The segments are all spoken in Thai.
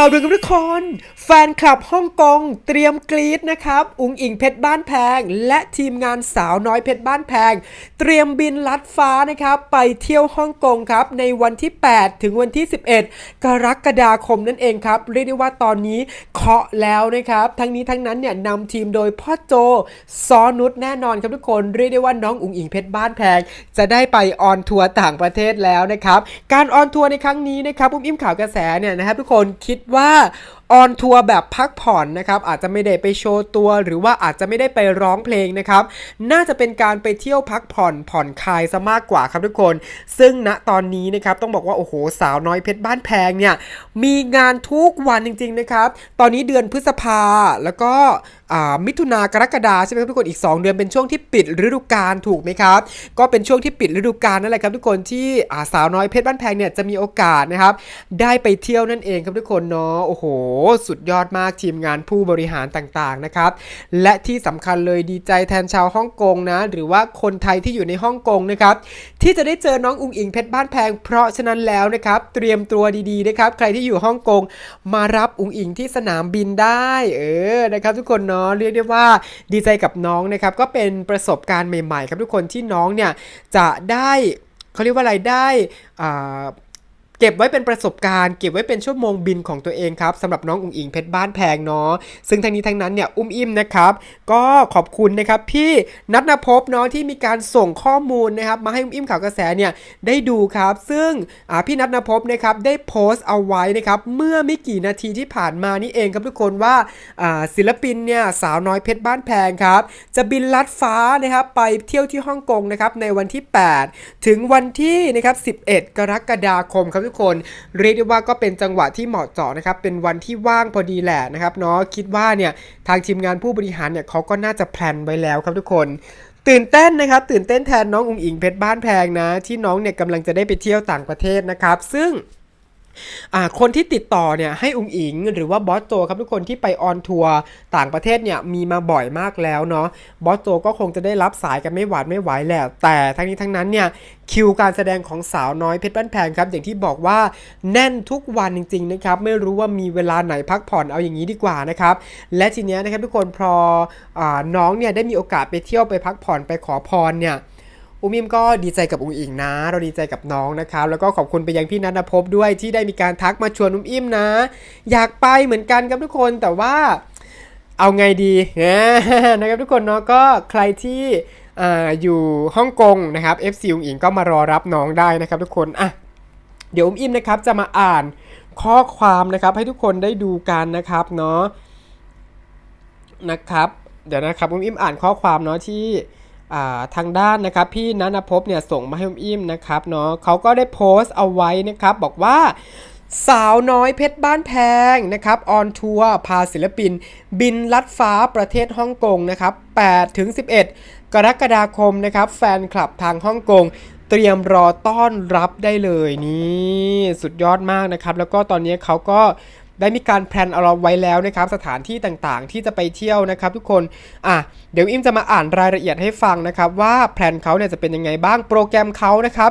ข่าวด่วนกับทุกคน แฟนคลับฮ่องกงเตรียมกรีดนะครับ อุงอิงเพชรบ้านแพง และทีมงานสาวน้อยเพชรบ้านแพง เตรียมบินลัดฟ้านะครับ ไปเที่ยวฮ่องกงครับ ในวันที่ 8 ถึงวันที่ 11 กรกฎาคมนั่นเองครับ เรียกได้ว่าตอนนี้เคาะแล้วนะครับ ทั้งนี้ทั้งนั้นเนี่ยนำทีมโดยพ่อโจซอนุชแน่นอนครับทุกคนเรียกได้ว่าน้องอุงอิงเพชรบ้านแพง จะได้ไปออนทัวร์ต่างประเทศแล้วนะครับการออนทัวร์ในครั้งนี้นะครับอุ้มอิ่มข่าวกระแสเนี่ยนะครับทุกคนคิดว่า ออนทัวร์แบบพักผ่อนนะครับอาจจะไม่ได้ไปโชว์ตัวหรือว่าอาจจะไม่ได้ไปร้องเพลงนะครับน่าจะเป็นการไปเที่ยวพักผ่อนผ่อนคลายซะมากกว่าครับทุกคน ซึ่งณตอนนี้นะครับต้องบอกว่าโอ้โหสาวน้อยเพชรบ้านแพงเนี่ยมีงานทุกวันจริงๆนะครับตอนนี้เดือนพฤษภาแล้วก็มิถุนากรกฎาใช่ไหมครับทุกคนอีก 2 เดือนเป็นช่วงที่ปิดฤดูกาลถูกไหมครับก็เป็นช่วงที่ปิดฤดูกาลนั่นแหละครับทุกคนที่สาวน้อยเพชรบ้านแพงเนี่ยจะมีโอกาสนะครับได้ไปเที่ยวนั่นเองครับทุกคนเนาะโอ้โหสุดยอดมากทีมงานผู้บริหารต่างๆนะครับ และที่สำคัญเลยดีใจแทนชาวฮ่องกงนะ หรือว่าคนไทยที่อยู่ในฮ่องกงนะครับ ที่จะได้เจอน้องอุงอิงเพชรบ้านแพง เพราะฉะนั้นแล้วนะครับ เตรียมตัวดีๆนะครับ ใครที่อยู่ฮ่องกงมารับอุงอิงที่สนามบินได้เออนะครับ ทุกคนเนาะเรียกได้ว่าดีใจกับน้องนะครับ ก็เป็นประสบการณ์ใหม่ๆ ครับทุกคนที่น้องเนี่ยจะได้เขาเรียกว่าอะไรได้อ่า เก็บไว้เป็นประสบการณ์ เก็บไว้เป็นชั่วโมงบินของตัวเองครับสำหรับน้องอุ๋งอิงเพชรบ้านแพงเนาะซึ่งทั้งนี้ทั้งนั้นเนี่ยอุ้มอิ่มนะครับ ก็ขอบคุณนะครับพี่นัทนภพเนาะที่มีการส่งข้อมูลนะครับ มาให้อุ้มอิ่มข่าวกระแสเนี่ยได้ดูครับ ซึ่งพี่นัทนภพนะครับได้โพสต์เอาไว้นะครับเมื่อไม่กี่นาทีที่ผ่านมานี่เองครับทุกคนว่าอ่าศิลปินเนี่ยสาวน้อยเพชรบ้านแพงครับ จะบินลัดฟ้านะครับไปเที่ยวที่ฮ่องกงนะครับในวันที่ 8 ถึงวันที่นะครับ11 กรกฎาคมครับทุกคนเรียกได้ว่าก็เป็นจังหวะที่เหมาะเจาะนะครับเป็นวันที่ว่างพอดีแหละนะครับเนาะคิดว่าเนี่ยทางทีมงานผู้บริหารเนี่ยเขาก็น่าจะแพลนไว้แล้วครับทุกคนตื่นเต้นนะครับ ตื่นเต้นแทนน้องอุงอิงเพชรบ้านแพงนะ ที่น้องเนี่ยกำลังจะได้ไปเที่ยวต่างประเทศนะครับ ซึ่ง คนที่ติดต่อเนี่ยให้อุงอิง หรือว่าบอสโจครับทุกคนที่ไปออนทัวร์ต่างประเทศเนี่ยมีมาบ่อยมากแล้วเนาะบอสโจก็คงจะได้รับสายกันไม่หวาดไม่ไหวแหละแต่ทั้งนี้ทั้งนั้นเนี่ยคิวการแสดงของสาวน้อยเพชรบ้านแพงครับอย่างที่บอกว่าแน่นทุกวันจริงๆนะครับไม่รู้ว่ามีเวลาไหนพักผ่อนเอาอย่างนี้ดีกว่านะครับและทีเนี้ยนะครับทุกคนพออน้องเนี่ยได้มีโอกาสไปเที่ยวไปพักผ่อนไปขอพรเนี่ย อุ้มอิมก็ดีใจกับอุ้งอิงนะ เราดีใจกับน้องนะครับ แล้วก็ขอบคุณไปยังพี่นัทภพด้วยที่ได้มีการทักมาชวนอุ้มอิมนะ อยากไปเหมือนกันครับทุกคนแต่ว่าเอาไงดีนะครับทุกคนเนาะก็ใครที่ออยู่ฮ่องกงนะครับ FC อุ้งอิงก็มารอรับน้องได้นะครับทุกคนอะเดี๋ยวอุ้มอิมนะครับจะมาอ่านข้อความนะครับให้ทุกคนได้ดูกันนะครับเนาะนะครับ เดี๋ยวนะครับอุ้มอิมอ่านข้อความเนาะที่ ทางด้านนะครับพี่นันภพเนี่ยส่งมาให้อุ้มอิ่มนะครับเนาะเขาก็ได้โพสต์เอาไว้นะครับ บอกว่าสาวน้อยเพชรบ้านแพงนะครับออนทัวร์พาศิลปิน บินลัดฟ้าประเทศฮ่องกงนะครับ8ถึง11 กรกฎาคมนะครับ แฟนคลับทางฮ่องกงเตรียมรอต้อนรับได้เลยนี่สุดยอดมากนะครับ แล้วก็ตอนนี้เขาก็ ได้มีการแพลนเอาไว้แล้วนะครับสถานที่ต่างๆ ที่จะไปเที่ยวนะครับ ทุกคนอะเดี๋ยวอิมจะมาอ่านรายละเอียดให้ฟังนะครับว่าแพลนเขาเนี่ยจะเป็นยังไงบ้างโปรแกรมเขานะครับ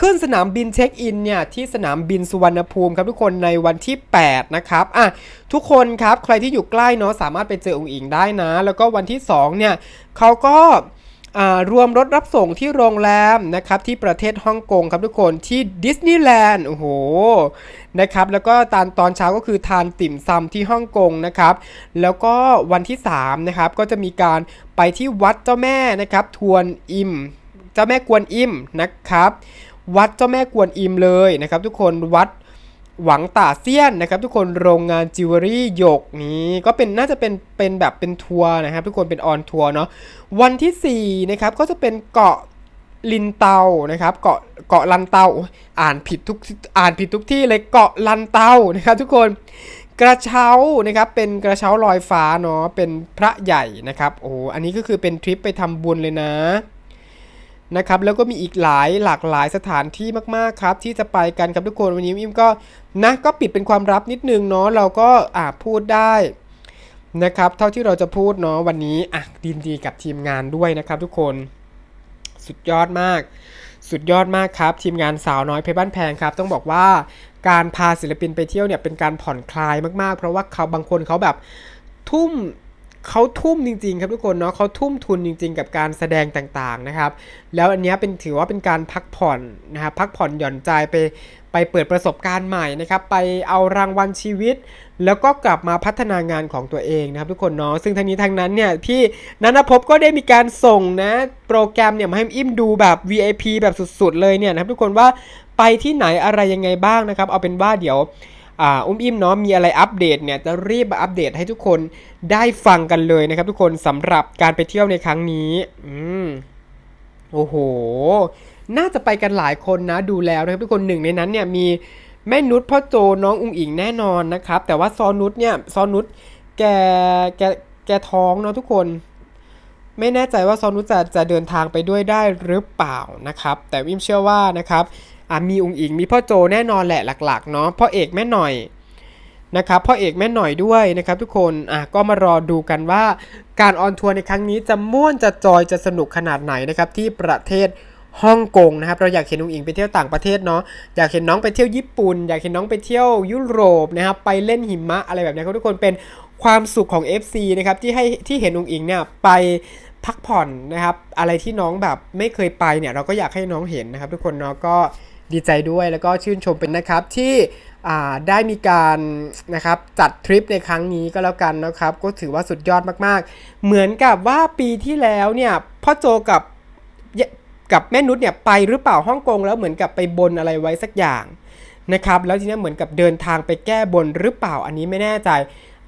ขึ้นสนามบินเช็คอินเนี่ยที่สนามบินสุวรรณภูมิครับทุกคนในวันที่ 8 นะครับอะทุกคนครับใครที่อยู่ใกล้เนาะสามารถไปเจอองค์อิงได้นะ แล้วก็วันที่ 2 เนี่ยเขาก็ รวมรถรับส่งที่โรงแรมนะครับที่ประเทศฮ่องกงครับทุกคนที่ดิสนีย์แลนด์โอ้โหนะครับแล้วก็ตอนตอนเช้าก็คือทานติ่มซำที่ฮ่องกงนะครับแล้วก็วันที่3นะครับก็จะมีการไปที่วัดเจ้าแม่นะครับทวนอิม เจ้าแม่กวนอิมนะครับ วัดเจ้าแม่กวนอิมเลยนะครับ ทุกคนวัด หวังตาเซียนนะครับทุกคนโรงงานจิวเวลรี่หยกนี้ก็เป็นน่าจะเป็นเป็นแบบเป็นทัวร์นะครับทุกคนเป็นออนทัวร์เนาะวันที่4นะครับก็จะเป็นเกาะลินเตานะครับเกาะเกาะลันเตาอ่านผิดทุกอ่านผิดทุกที่เลยเกาะลันเตานะครับทุกคนกระเช้านะครับเป็นกระเช้าลอยฟ้าเนาะเป็นพระใหญ่นะครับโอ้โหอันนี้ก็คือเป็นทริปไปทำบุญเลยนะ นะครับแล้วก็มีอีกหลายหลากหลายสถานที่มากๆครับ ที่จะไปกันครับทุกคนวันนี้อิมก็นะก็ปิดเป็นความลับนิดนึงเนาะเราก็อ่าพูดได้นะครับ เท่าที่เราจะพูดเนาะวันนี้อะดินดีกับทีมงานด้วยนะครับ ทุกคนสุดยอดมาก สุดยอดมากครับ ทีมงานสาวน้อยเพชรบ้านแพงครับ ต้องบอกว่าการพาศิลปินไปเที่ยวเนี่ยเป็นการผ่อนคลายมากๆ เพราะว่าเขาบางคนเขาแบบทุ่ม เขาทุ่มจริง ๆ ครับทุกคนเนาะเขาทุ่มทุนจริง ๆ กับการแสดงต่างๆนะครับ แล้วอันนี้เป็นถือว่าเป็นการพักผ่อนนะครับพักผ่อนหย่อนใจไปไปเปิดประสบการณ์ใหม่นะครับ ไปเอารางวัลชีวิต แล้วก็กลับมาพัฒนางานของตัวเองนะครับ ทุกคนเนาะซึ่งทั้งนี้ทั้งนั้นเนี่ยพี่นันทภพก็ได้มีการส่งนะ โปรแกรมเนี่ยมาให้อิ่มดูแบบ VIP แบบสุดๆเลยเนี่ยนะครับทุกคนว่าไปที่ไหนอะไรยังไงบ้างนะครับ เอาเป็นว่าเดี๋ยว อ่าอุ้มอิ่มเนาะมีอะไรอัปเดตเนี่ยจะรีบมาอัปเดตให้ทุกคนได้ฟังกันเลยนะครับ ทุกคนสำหรับการไปเที่ยวในครั้งนี้อืมโอ้โห น่าจะไปกันหลายคนนะดูแล้วนะครับทุกคนหนึ่งในนั้นเนี่ยมีแม่นุชพ่อโจน้องอุ้งอิงแน่นอนนะครับ แต่ว่าซอนุชเนี่ยซอนุชแกแกแกท้องเนาะทุกคน ไม่แน่ใจว่าซอนุชจะจะเดินทางไปด้วยได้หรือเปล่านะครับ แต่วิมเชื่อว่านะครับ มีอุงอิงมีพ่อโจแน่นอนแหละหลักๆเนาะพ่อเอกแม่หน่อยนะครับพ่อเอกแม่หน่อยด้วยนะครับทุกคนอะก็มารอดูกันว่าการออนทัวร์ในครั้งนี้จะม่วนจะจอยจะสนุกขนาดไหนนะครับที่ประเทศฮ่องกงนะครับเราอยากเห็นนุงอิงไปเที่ยวต่างประเทศเนาะอยากเห็นน้องไปเที่ยวญี่ปุ่น อยากเห็นน้องไปเที่ยวยุโรปนะครับไปเล่นหิมะอะไรแบบนี้ครับทุกคนเป็นความสุขของ FC นะครับที่ให้ที่เห็นนุงอิงเนี่ยไปพักผ่อนนะครับอะไรที่น้องแบบไม่เคยไปเนี่ยเราก็อยากให้น้องเห็นนะครับทุกคนเนาะก็ ดีใจด้วยแล้วก็ชื่นชมเป็นนะครับที่ได้มีการนะครับจัดทริปในครั้งนี้ก็แล้วกันนะครับ ก็ถือว่าสุดยอดมากๆ เหมือนกับว่าปีที่แล้วเนี่ยพ่อโจกับกับแม่นุชเนี่ยไปหรือเปล่าฮ่องกงแล้วเหมือนกับไปบนอะไรไว้สักอย่างนะครับแล้วทีนี้เหมือนกับเดินทางไปแก้บนหรือเปล่าอันนี้ไม่แน่ใจ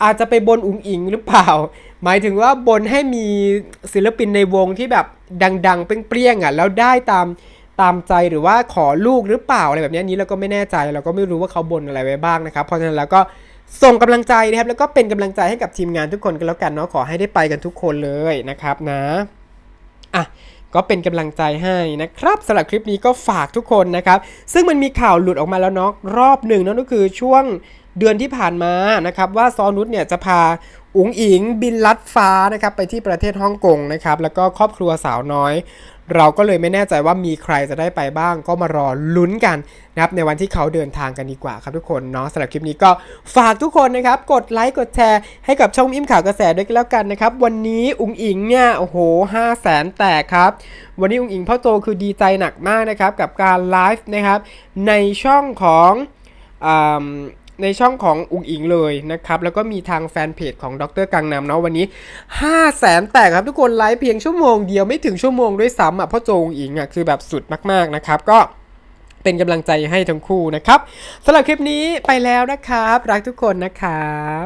อาจจะไปบนอุงอิงหรือเปล่า หมายถึงว่าบนให้มีศิลปินในวงที่แบบดัง ๆ เปรี้ยงๆอะแล้วได้ตาม ตามใจหรือว่าขอลูกหรือเปล่าอะไรแบบนี้นี้เราก็ไม่แน่ใจเราก็ไม่รู้ว่าเขาบนอะไรไว้บ้างนะครับเพราะฉะนั้นแล้วก็ส่งกำลังใจนะครับแล้วก็เป็นกำลังใจให้กับทีมงานทุกคนกันแล้วกันเนาะขอให้ได้ไปกันทุกคนเลยนะครับนะอะก็เป็นกำลังใจให้นะครับสำหรับคลิปนี้ก็ฝากทุกคนนะครับ ซึ่งมันมีข่าวหลุดออกมาแล้วเนาะรอบหนึ่งนั่นก็คือช่วงเดือนที่ผ่านมานะครับว่าซอนุชเนี่ยจะพาอุ๋งอิงบินลัดฟ้านะครับไปที่ประเทศฮ่องกงนะครับแล้วก็ครอบครัวสาวน้อย เราก็เลยไม่แน่ใจว่ามีใครจะได้ไปบ้าง ก็มารอลุ้นกันนะครับในวันที่เขาเดินทางกันดีกว่าครับทุกคนเนาะสำหรับคลิปนี้ก็ฝากทุกคนนะครับ กดไลค์กดแชร์ให้กับช่องอิ่มข่าวกระแสด้วยกันแล้วกันนะครับ วันนี้อุ๋งอิงเนี่ยโอ้โหห้าแสนแตกครับ วันนี้อุ๋งอิงพ่อโตคือดีใจหนักมากนะครับกับการไลฟ์นะครับในช่องของอ ในช่องของอุงอิงเลยนะครับ แล้วก็มีทางแฟนเพจของดรกังนำเนาะวันนี้ 5 0 0แสนแตกครับทุกคนไลฟ์เพียงชั่วโมงเดียวไม่ถึงชั่วโมงด้วยซ้ำอะเพ่อโจอุงอิงอะคือแบบสุดมากๆนะครับ ก็เป็นกำลังใจให้ทั้งคู่นะครับสำหรับคลิปนี้ไปแล้วนะครับ รักทุกคนนะครับ